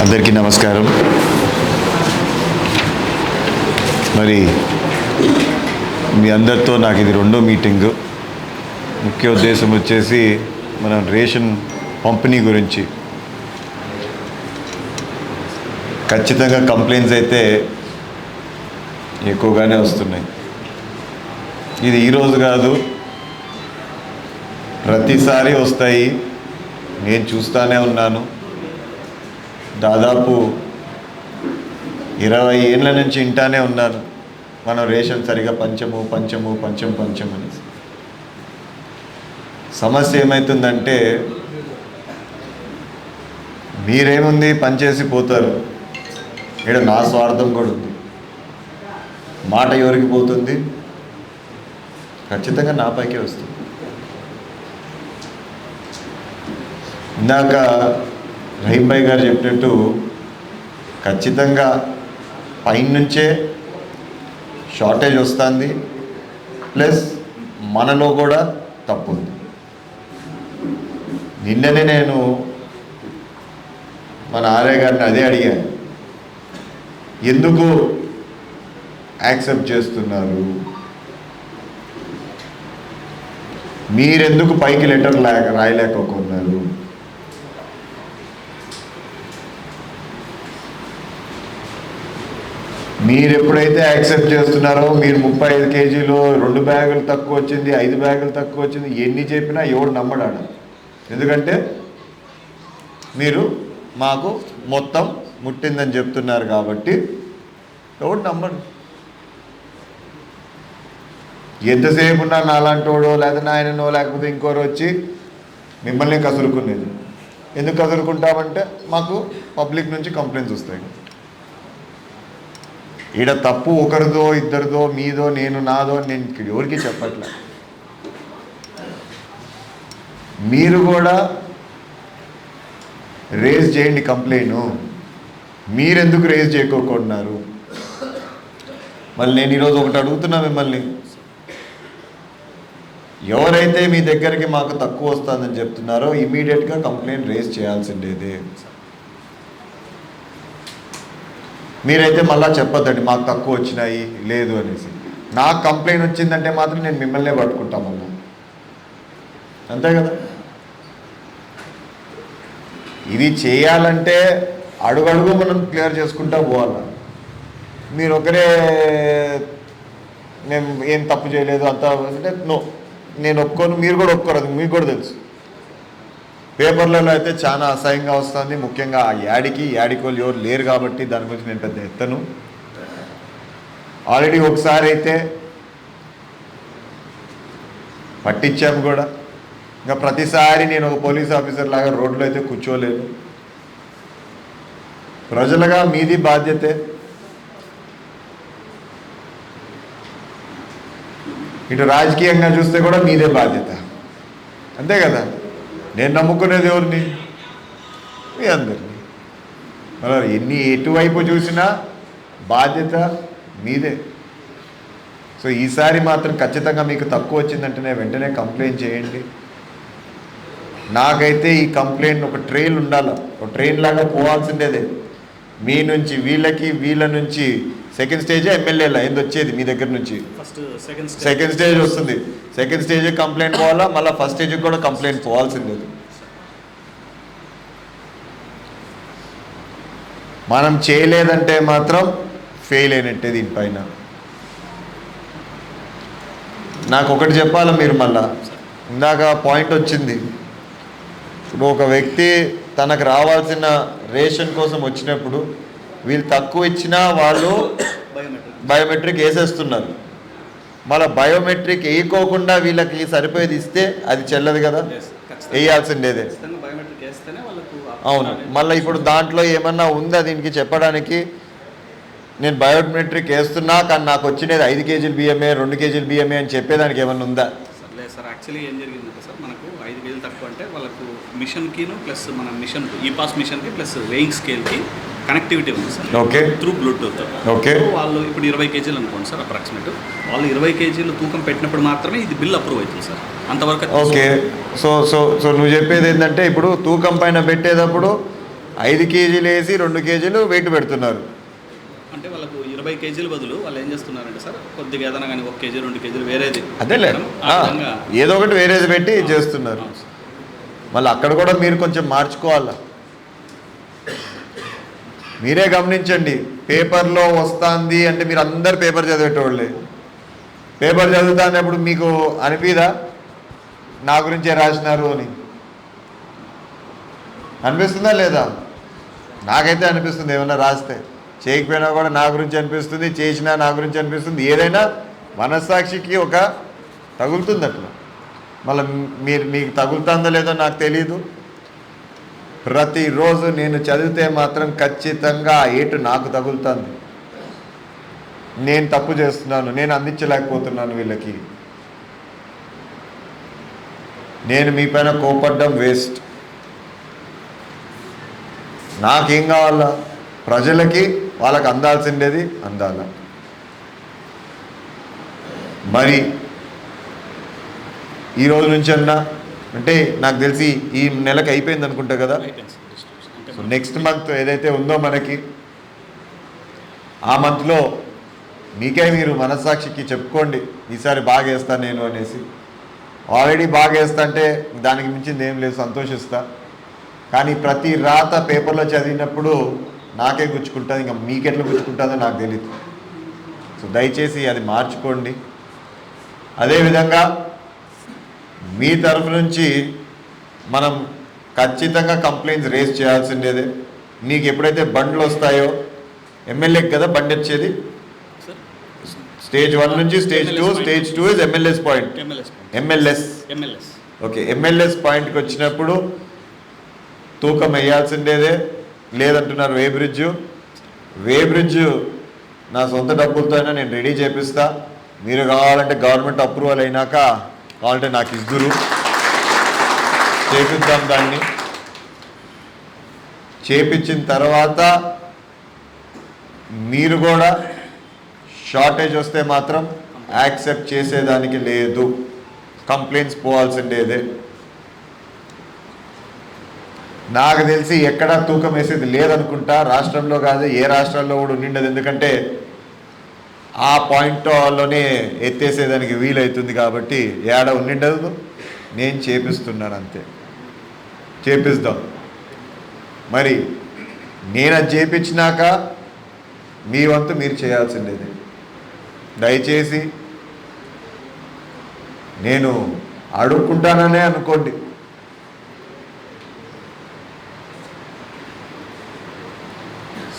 అందరికీ నమస్కారం. మరి మీ అందరితో నాకు ఇది రెండో మీటింగ్. ముఖ్య ఉద్దేశం వచ్చేసి మనం రేషన్ పంపిణీ గురించి. ఖచ్చితంగా కంప్లైంట్స్ అయితే ఎక్కువగానే వస్తున్నాయి. ఇది ఈరోజు కాదు ప్రతిసారి వస్తాయి. నేను చూస్తానే ఉన్నాను. దాదాపు ఇరవై ఏళ్ళ నుంచి ఇంటానే ఉన్నాను. మనం రేషన్ సరిగా పంచము పంచము పంచం పంచం అని సమస్య ఏమవుతుందంటే మీరేముంది పనిచేసి పోతారు. ఇక్కడ నా స్వార్థం కూడా ఉంది. మాట ఎవరికి పోతుంది? ఖచ్చితంగా నా పైకే వస్తుంది. ఇందాక రహీంభాయ్ గారు చెప్పినట్టు ఖచ్చితంగా పైనుంచే షార్టేజ్ వస్తుంది ప్లస్ మనలో కూడా తప్పు ఉంది. నిన్ననే నేను మన ఆర్య గారిని అదే అడిగాను. ఎందుకు యాక్సెప్ట్ చేస్తున్నారు? మీరెందుకు పైకి లెటర్ లేక రాయలేకపోతున్నారు? మీరు ఎప్పుడైతే యాక్సెప్ట్ చేస్తున్నారో మీరు ముప్పై ఐదు కేజీలు రెండు బ్యాగులు తక్కువ వచ్చింది ఐదు బ్యాగులు తక్కువ వచ్చింది ఎన్ని చెప్పినా ఎవడు నమ్మడాడు ఎందుకంటే మీరు మాకు మొత్తం ముట్టిందని చెప్తున్నారు కాబట్టి ఎవడు నమ్మడు. ఎంతసేపు ఉన్నా నాలాంటోడో లేదా నాయననో లేకపోతే ఇంకోరు వచ్చి మిమ్మల్ని కసురుకునేది. ఎందుకు కసురుకుంటామంటే మాకు పబ్లిక్ నుంచి కంప్లైంట్స్ వస్తాయి. ఈడ తప్పు ఒకరిదో ఇద్దరిదో మీదో నేను నాదో నేను ఎవరికి చెప్పట్లే? మీరు కూడా రేజ్ చేయండి కంప్లైంట్ మీరెందుకు రేజ్ చేయకోకున్నారు మళ్ళీ నేను ఈరోజు ఒకటి అడుగుతున్నా మిమ్మల్ని. ఎవరైతే మీ దగ్గరికి మాకు తక్కువ వస్తుందని చెప్తున్నారో ఇమీడియట్గా కంప్లైంట్ రేజ్ చేయాల్సిండేదే మీరైతే మళ్ళీ చెప్పొద్దండి మాకు తక్కువ వచ్చినాయి లేదు అనేసి. నాకు కంప్లైంట్ వచ్చిందంటే మాత్రం నేను మిమ్మల్నే పట్టుకుంటా మళ్ళా అంతే కదా? ఇది చేయాలంటే అడుగడుగు మనం క్లియర్ చేసుకుంటా పోవాలి. మీరు ఒకరే నేను ఏం తప్పు చేయలేదు అంతా అంటే నో. నేను ఒప్పుకోను మీరు కూడా ఒప్పుకోరు అది మీకు కూడా తెలుసు. పేపర్లలో అయితే చాలా అసహ్యంగా వస్తుంది. ముఖ్యంగా ఆ యాడికి యాడికోలు ఎవరు లేరు కాబట్టి దాని గురించి నేను పెద్ద ఎత్తను. ఆల్రెడీ ఒకసారి అయితే పట్టించాము కూడా. ఇంకా ప్రతిసారి నేను ఒక పోలీస్ ఆఫీసర్ లాగా రోడ్లో అయితే కూర్చోలేను. ప్రజలుగా మీది బాధ్యతే. ఇటు రాజకీయంగా చూస్తే కూడా మీదే బాధ్యత. అంతే కదా? నేను నమ్ముకునేది ఎవరిని మీ అందరినీ. మరి ఎన్ని ఎటువైపు చూసినా బాధ్యత మీదే. సో ఈసారి మాత్రం ఖచ్చితంగా మీకు తక్కువ వచ్చిందంటేనే వెంటనే కంప్లైంట్ చేయండి. నాకైతే ఈ కంప్లైంట్ ఒక ట్రైన్ ఉండాలి. ఒక ట్రైన్ లాగా పోవాల్సిందేదే. మీ నుంచి వీళ్ళకి వీళ్ళ నుంచి సెకండ్ స్టేజే ఎమ్మెల్యేలా ఏంది వచ్చేది మీ దగ్గర నుంచి? ఫస్ట్ సెకండ్ సెకండ్ స్టేజ్ వస్తుంది. సెకండ్ స్టేజ్ కంప్లైంట్ పోవాలా? మళ్ళీ ఫస్ట్ స్టేజ్ కూడా కంప్లైంట్ పోవాల్సిందే. మనం చేయలేదంటే మాత్రం ఫెయిల్ అయినట్టే దీనిపైన. నాకు ఒకటి చెప్పాలా మీరు మళ్ళా? ఇందాక పాయింట్ వచ్చింది. ఇప్పుడు ఒక వ్యక్తి తనకు రావాల్సిన రేషన్ కోసం వచ్చినప్పుడు వీళ్ళు తక్కువ ఇచ్చినా వాళ్ళు బయోమెట్రిక్ బయోమెట్రిక్ వేసేస్తున్నారు. మళ్ళీ బయోమెట్రిక్ వేయకోకుండా వీళ్ళకి సరిపోయేది ఇస్తే అది చెల్లదు కదా. వేయాల్సిండేదే అవును. మళ్ళీ ఇప్పుడు దాంట్లో ఏమన్నా ఉందా దీనికి చెప్పడానికి? నేను బయోమెట్రిక్ వేస్తున్నా కానీ నాకు వచ్చినది ఐదు కేజీలు బియ్యమే రెండు కేజీలు బియ్యమే అని చెప్పేదానికి ఏమన్నా ఉందా? సార్ లేదు సార్ యాక్చువల్లీ ఏం జరిగిందంటే సార్ మనకు ఐదు కేజీలు తక్కువ అంటే వాళ్ళకు మిషన్కిను ప్లస్ మన మిషన్ ఈ పాస్ మిషన్కి ప్లస్ వెయింగ్ స్కేల్కి కనెక్టివిటీ ఉంది sir okay through bluetooth okay వాళ్ళు ఇప్పుడు ఇరవై కేజీలు అనుకోండి సార్ అప్రాక్సిమేట్ వాళ్ళు ఇరవై కేజీలు తూకం పెట్టినప్పుడు మాత్రమే ఇది బిల్ అప్రూవ్ అవుతుంది సార్ అంతవరకు ఓకే సో సో సో నువ్వు చెప్పేది ఏంటంటే ఇప్పుడు తూకం పైన పెట్టేటప్పుడు ఐదు కేజీలు వేసి రెండు కేజీలు వెయిట్ పెడుతున్నారు. అంటే వాళ్ళకు ఇరవై కేజీల బదులు వాళ్ళు ఏం చేస్తున్నారంటే సార్ కొద్దిగా ఏదైనా కానీ ఒక కేజీ రెండు కేజీలు వేరేది అదేలే ఆ, విధంగా ఏదో ఒకటి వేరేది పెట్టి చేస్తున్నారు. మళ్ళీ అక్కడ కూడా మీరు కొంచెం మార్చుకోవాలా? మీరే గమనించండి పేపర్లో వస్తుంది అంటే మీరు అందరు పేపర్ చదివేటోళ్ళే. పేపర్ చదువుతానప్పుడు మీకు అనిపిదా? నా గురించే రాసినారు అని. అనిపిస్తుందా లేదా? నాకైతే అనిపిస్తుంది ఏమన్నా రాస్తే. చేయకపోయినా కూడా నా గురించి అనిపిస్తుంది చేసినా నా గురించి అనిపిస్తుంది. ఏదైనా మనస్సాక్షికి ఒక తగులుతుంది అట్లా మళ్ళీ మీరు మీకు తగులుతుందో లేదో నాకు తెలియదు ప్రతిరోజు నేను చదివితే మాత్రం ఖచ్చితంగా ఆ ఏటు నాకు తగులుతుంది. నేను తప్పు చేస్తున్నాను నేను అందించలేకపోతున్నాను వీళ్ళకి. నేను మీ పైన కోపడ్డం వేస్ట్. నాకేం కావాలా? ప్రజలకి వాళ్ళకి అందాల్సిండేది అందాల. మరి ఈ రోజు నుంచి అన్నా అంటే నాకు తెలిసి ఈ నెలకి అయిపోయింది అనుకుంటా కదా? సో నెక్స్ట్ మంత్ ఏదైతే ఉందో మనకి ఆ మంత్లో మీకే మీరు మనస్సాక్షికి చెప్పుకోండి ఈసారి బాగా వేస్తాను నేను అనేసి. ఆల్రెడీ బాగా వేస్తా అంటే దానికి మించింది ఏం లేదు సంతోషిస్తా. కానీ ప్రతి రాత పేపర్లో చదివినప్పుడు నాకే గుచ్చుకుంటుంది ఇంకా మీకెట్లా గుచ్చుకుంటుందో నాకు తెలియదు సో దయచేసి అది మార్చుకోండి. అదేవిధంగా మీ తరఫు నుంచి మనం ఖచ్చితంగా కంప్లైంట్స్ రేస్ చేయాల్సిందేదే. నీకు ఎప్పుడైతే బండ్లు వస్తాయో ఎమ్మెల్యేకి కదా బండి వచ్చేది? స్టేజ్ వన్ నుంచి stage two stage two is MLS point MLS okay MLS పాయింట్కి వచ్చినప్పుడు తూకం వేయాల్సిందేదే. లేదంటున్నారు వే బ్రిడ్జ్. వే బ్రిడ్జ్ నా సొంత డబ్బులతో అయినా నేను రెడీ చేపిస్తా. మీరు కావాలంటే గవర్నమెంట్ అప్రూవల్ అయినాక కావాలంటే నాకు ఇద్దరు. చేపిద్దాం దాన్ని. చేపించిన తర్వాత మీరు కూడా షార్టేజ్ వస్తే మాత్రం యాక్సెప్ట్ చేసేదానికి లేదు. కంప్లైంట్స్ పోవాల్సిండేదే. నాకు తెలిసి ఎక్కడా తూకం వేసేది లేదనుకుంటా. రాష్ట్రంలో కాదు ఏ రాష్ట్రాల్లో కూడా ఉండిండదు. ఎందుకంటే ఆ పాయింట్లోనే ఎత్తేసేదానికి వీలవుతుంది కాబట్టి ఏడ ఉండిండదు. నేను చేపిస్తున్నాను అంతే. చేపిస్తాం. మరి నేను అది చేపించినాక మీ వంతు మీరు చేయాల్సిండేది దయచేసి నేను అడుక్కుంటాననే అనుకోండి.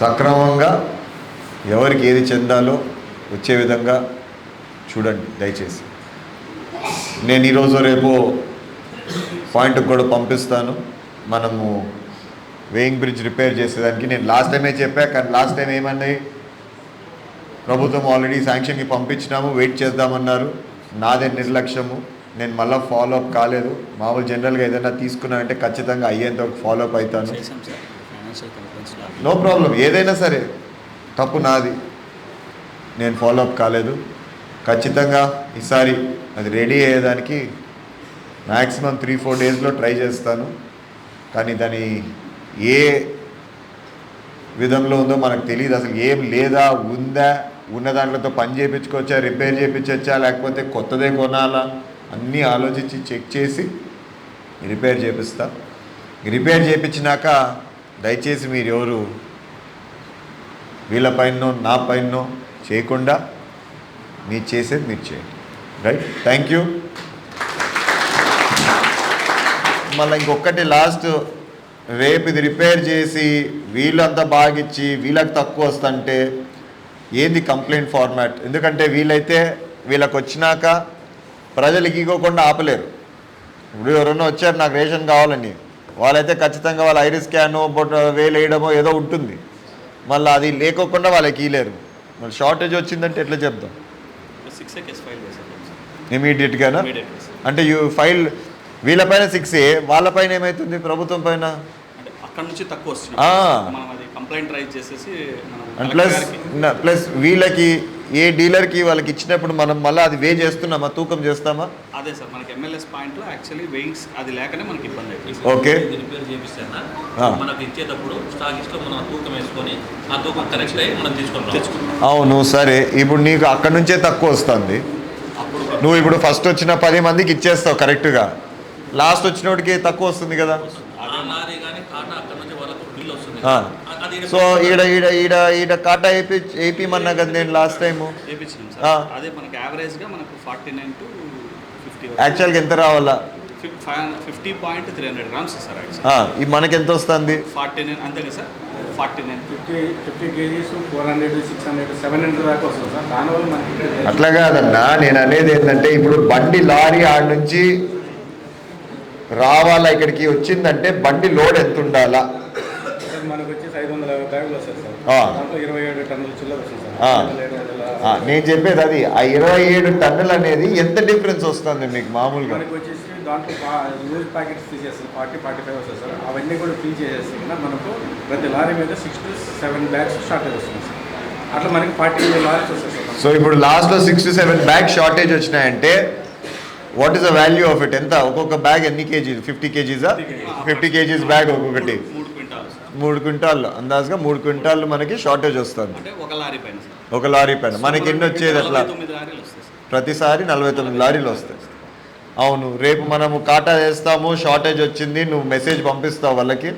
సక్రమంగా ఎవరికి ఏది చెందాలో వచ్చే విధంగా చూడండి దయచేసి. నేను ఈరోజు రేపు పాయింట్కి కూడా పంపిస్తాను. మనము వేయింగ్ బ్రిడ్జ్ రిపేర్ చేసేదానికి నేను లాస్ట్ టైమే చెప్పా కానీ లాస్ట్ టైం ఏమన్నాయి? ప్రభుత్వం ఆల్రెడీ శాంక్షన్కి పంపించినాము వెయిట్ చేద్దామన్నారు. నాదే నిర్లక్ష్యము. నేను మళ్ళీ ఫాలో అప్ కాలేదు. మామూలు జనరల్గా ఏదైనా తీసుకున్నానంటే ఖచ్చితంగా అయ్యేంత వరకు ఫాలో అప్ అవుతాను నో ప్రాబ్లం. ఏదైనా సరే. తప్పు నాది. నేను ఫాలో అప్ కాలేదు. ఖచ్చితంగా ఈసారి అది రెడీ అయ్యేదానికి మ్యాక్సిమం త్రీ ఫోర్ డేస్లో ట్రై చేస్తాను. కానీ దాని ఏ విధంలో ఉందో మనకు తెలియదు అసలు ఏం లేదా ఉందా ఉన్న దాంట్లతో పని చేయించుకోవచ్చా రిపేర్ చేయించవచ్చా లేకపోతే కొత్తదే కొనాలా అన్నీ ఆలోచించి చెక్ చేసి రిపేర్ చేపిస్తా. రిపేర్ చేయించినాక దయచేసి మీరు ఎవరు వీళ్ళపైనో నా పైనో చేయకుండా మీరు చేసేది మీరు చేయండి. రైట్ థ్యాంక్ యూ మళ్ళీ ఇంకొకటి లాస్ట్ రేపు ఇది రిపేర్ చేసి వీళ్ళంతా బాగిచ్చి వీళ్ళకి తక్కువ వస్తుంటే ఏంది కంప్లైంట్ ఫార్మాట్ ఎందుకంటే వీళ్ళైతే వీళ్ళకి వచ్చినాక ప్రజలకి ఇవ్వకుండా ఆపలేరు. ఇప్పుడు ఎవరన్నా వచ్చారు నాకు రేషన్ కావాలని. వాళ్ళైతే ఖచ్చితంగా వాళ్ళ ఐరిస్ క్యాను బొట్ వేలు వేయడమో ఏదో ఉంటుంది. మళ్ళీ అది లేకోకుండా వాళ్ళకి ఇవ్వలేరు మళ్ళీ షార్టేజ్ వచ్చిందంటే ఎట్లా చేశారు ఇమీడియట్గానా అంటే యూ ఫైల్ వీళ్ళపైన సిక్స్ వాళ్ళపైన ఏమవుతుంది ప్రభుత్వం పైన? అక్కడ నుంచి తక్కువ వస్తుంది ఆ. మనం అది కంప్లైంట్ రైజ్ చేసేసి మనం అండ్ కలెక్టర్ ప్లస్ ప్లస్ వీళ్ళకి ఏ డీలర్కి వాళ్ళకి ఇచ్చినప్పుడు మనం మళ్ళీ అది వే చేస్తున్నామా? తూకం చేస్తామా? అదే సార్ మనకి ఎంఎల్ఎస్ పాయింట్లో యాక్చువల్లీ వెయింగ్స్ అది లేకనే మనకి ఇబ్బంది అవుతుంది. ఓకే. రిపేర్ చేపిస్తానా. మనకు ఇచ్చేటప్పుడు స్టాకిస్ట్లో మనం తూకం వేసుకొని ఆ తూకం కరెక్ట్ అయ్యి మనం తీసుకొని రావచ్చు. తెచ్చుకుంటాం. అవును సరే. ఇప్పుడు నీకు అక్కడ నుంచే తక్కువ వస్తుంది. నువ్వు ఇప్పుడు ఫస్ట్ వచ్చిన పది మందికి ఇచ్చేస్తావు కరెక్ట్గా లాస్ట్ వచ్చినోడికి తక్కువ వస్తుంది కదా ఆ లారీ కానీ కాటా అక్కడ నుంచి వాళ్ళకు బిల్ వస్తుంది ఆ. అ- అది సో ఈడ ఈడ ఈడ ఈడ కాటా ఏపీ ఏపీమన్నా కదా నేను లాస్ట్. సార్. అదే మనకి యావరేజ్గా మనకు ఫార్టీ నైన్ టు ఫిఫ్టీ యాక్చువల్గా ఎంత రావాలా? Five fifty point three hundred grams sir actual ఈ మనకి ఎంత వస్తుంది? ఫార్టీ నైన్ అంతే కదా sir? Forty nine fifty fifty kgs four hundred six hundred seven hundred దాకా వస్తుంది సార్. దానివల్ల మనకి ఇక్కడ అట్లా కాదన్నా నేను అనేది ఏంటంటే ఇప్పుడు బండి లారీ ఆడ నుంచి రావాలా ఇక్కడికి వచ్చిందంటే బండి లోడ్ ఎంత ఉండాలా? నేను చెప్పేది అది. ఆ ఇరవై ఏడు టన్నులు అనేది ఎంత డిఫరెన్స్ వస్తుంది మీకు మామూలుగా? దాంట్లో loose packets forty forty five వస్తుంది సార్. అవన్నీ కూడా ఫిల్ చేసేస్తే కన్నా మనకు ప్రతి లారీ మీద six to seven bags shortage వస్తుంది సార్. అట్లా మనకి ఫార్టీ లారీస్ వస్తాయి సార్ సో ఇప్పుడు లాస్ట్లో six to seven bag shortage వచ్చినాయంటే what is the value of it ఎంత? ఒక్కొక్క బ్యాగ్ ఎన్ని కేజీస్? ఫిఫ్టీ కేజీసా. ఫిఫ్టీ కేజీస్ బ్యాగ్ ఒక్కొక్కటి. మూడు క్వింటాల్ అందాజుగా మూడు క్వింటాల్ మనకి షార్టేజ్ వస్తుంది. అంటే ఒక లారీ పైన సార్. ఒక లారీ పైన. మనకి ఎన్ని వచ్చేది అట్లా? ప్రతిసారి నలభై తొమ్మిది లారీలు వస్తాయి. అవును రేపు మనము కాటా వేస్తాము షార్టేజ్ వచ్చింది నువ్వు మెసేజ్ పంపిస్తావు వాళ్ళకి.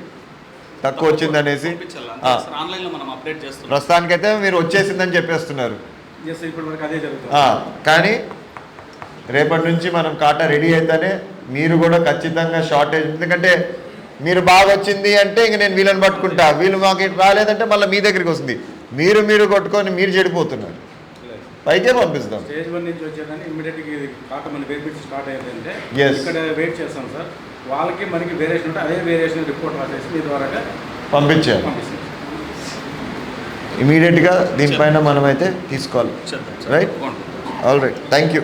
తక్కువ వచ్చింది అనేసి. ప్రస్తుతానికైతే మీరు వచ్చేసిందని చెప్పేస్తున్నారు. కానీ రేపటి నుంచి మనం కాటా రెడీ అయితేనే మీరు కూడా ఖచ్చితంగా షార్టేజ్ ఎందుకంటే మీరు బాగా వచ్చింది అంటే ఇంక నేను వీళ్ళని పట్టుకుంటా. వీళ్ళు మాకు రాలేదంటే మళ్ళీ మీ దగ్గరికి వస్తుంది. మీరు మీరు కొట్టుకొని మీరు చెడిపోతున్నారు. పైకే పంపిస్తాం. స్టేజ్ వన్ నుంచి వచ్చేదాన్ని ఇమ్మీడియట్గా ఇది స్టార్ట్ అయ్యిందంటే Yes. ఇక్కడ వెయిట్ చేస్తాం సార్. వాళ్ళకి మనకి వేరియేషన్ ఉంటే అదే వేరియేషన్ రిపోర్ట్ రాసేసి మీ ద్వారా ఇమీడియట్గా దీనిపైన మనమైతే తీసుకోవాలి. బాగుంటుంది ఆల్ రైట్ థ్యాంక్ యూ